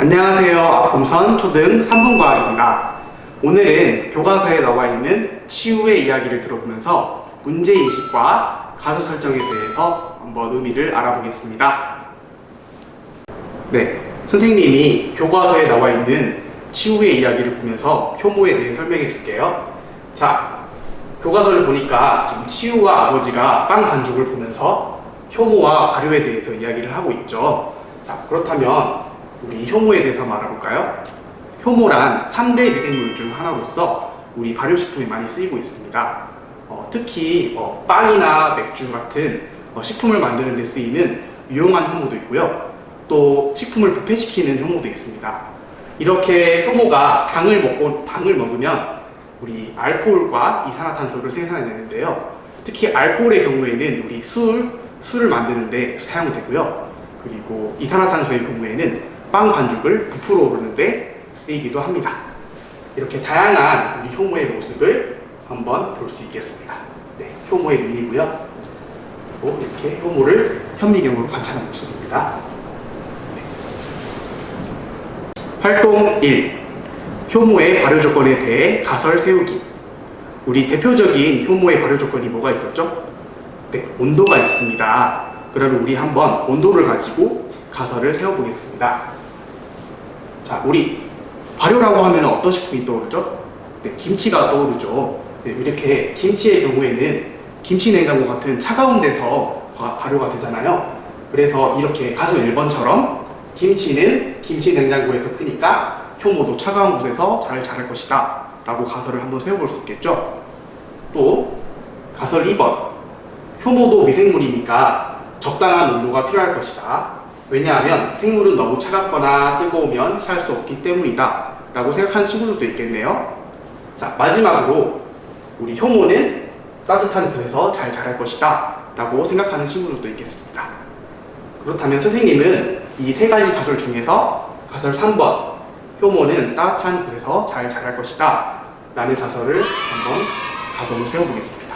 안녕하세요. 앞금선 초등 3분과학입니다. 오늘은 교과서에 나와 있는 치유의 이야기를 들어보면서 문제인식과 가사 설정에 대해서 한번 의미를 알아보겠습니다. 네, 선생님이 교과서에 나와 있는 치유의 이야기를 보면서 효모에 대해 설명해 줄게요. 자, 교과서를 보니까 지금 치유와 아버지가 빵 반죽을 보면서 효모와 발효에 대해서 이야기를 하고 있죠. 자, 그렇다면 우리 효모에 대해서 알아볼까요? 효모란 3대 미생물 중 하나로서 우리 발효식품에 많이 쓰이고 있습니다. 어, 특히 어, 빵이나 맥주 같은 어, 식품을 만드는 데 쓰이는 유용한 효모도 있고요. 또 식품을 부패시키는 효모도 있습니다. 이렇게 효모가 당을 먹고 당을 먹으면 우리 알코올과 이산화탄소를 생산해내는데요. 특히 알코올의 경우에는 우리 술, 술을 만드는데 사용되고요. 그리고 이산화탄소의 경우에는 빵 반죽을 부풀어 오르는데 쓰이기도 합니다. 이렇게 다양한 우리 효모의 모습을 한번 볼 수 있겠습니다. 네, 효모의 눈이고요. 그리고 이렇게 효모를 현미경으로 관찰한 모습입니다. 네. 활동 1. 효모의 발효 조건에 대해 가설 세우기. 우리 대표적인 효모의 발효 조건이 뭐가 있었죠? 네, 온도가 있습니다. 그러면 우리 한번 온도를 가지고 가설을 세워보겠습니다. 자, 우리 발효라고 하면 어떤 식품이 떠오르죠? 네, 김치가 떠오르죠. 네, 이렇게 김치의 경우에는 김치 냉장고 같은 차가운 데서 바- 발효가 되잖아요. 그래서 이렇게 가설 1번처럼 김치는 김치 냉장고에서 크니까 효모도 차가운 곳에서 잘 자랄 것이다. 라고 가설을 한번 세워볼 수 있겠죠. 또 가설 2번 효모도 미생물이니까 적당한 온도가 필요할 것이다. 왜냐하면 생물은 너무 차갑거나 뜨거우면 살 수 없기 때문이다. 라고 생각하는 친구들도 있겠네요. 자, 마지막으로 우리 효모는 따뜻한 곳에서 잘 자랄 것이다. 라고 생각하는 친구들도 있겠습니다. 그렇다면 선생님은 이 세 가지 가설 중에서 가설 3번 효모는 따뜻한 곳에서 잘 자랄 것이다. 라는 가설을 한번 가설로 세워보겠습니다.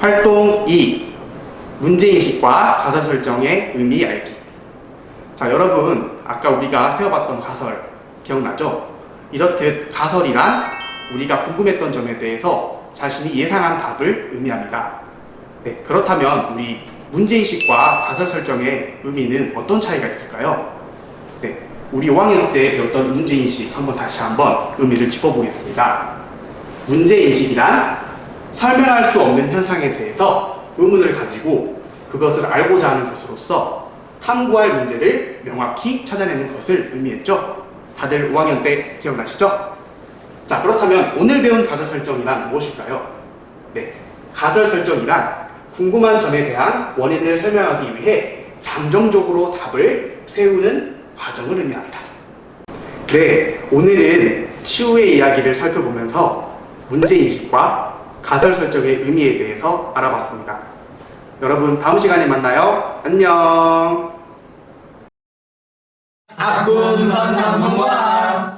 활동 2. 문제인식과 가설 설정의 의미 알기. 자, 여러분, 아까 우리가 세워봤던 가설 기억나죠? 이렇듯 가설이란 우리가 궁금했던 점에 대해서 자신이 예상한 답을 의미합니다. 네, 그렇다면 우리 문제인식과 가설 설정의 의미는 어떤 차이가 있을까요? 네, 우리 5학년 때 배웠던 문제인식 한번 다시 한번 의미를 짚어보겠습니다. 문제인식이란 설명할 수 없는 현상에 대해서 의문을 가지고 그것을 알고자 하는 것으로서 탐구할 문제를 명확히 찾아내는 것을 의미했죠. 다들 5학년 때 기억나시죠? 자, 그렇다면 오늘 배운 가설 설정이란 무엇일까요? 네, 가설 설정이란 궁금한 점에 대한 원인을 설명하기 위해 잠정적으로 답을 세우는 과정을 의미합니다. 네, 오늘은 치유의 이야기를 살펴보면서 문제인식과 가설 설정의 의미에 대해서 알아봤습니다. 여러분, 다음 시간에 만나요. 안녕! 앞꿈선 삼분과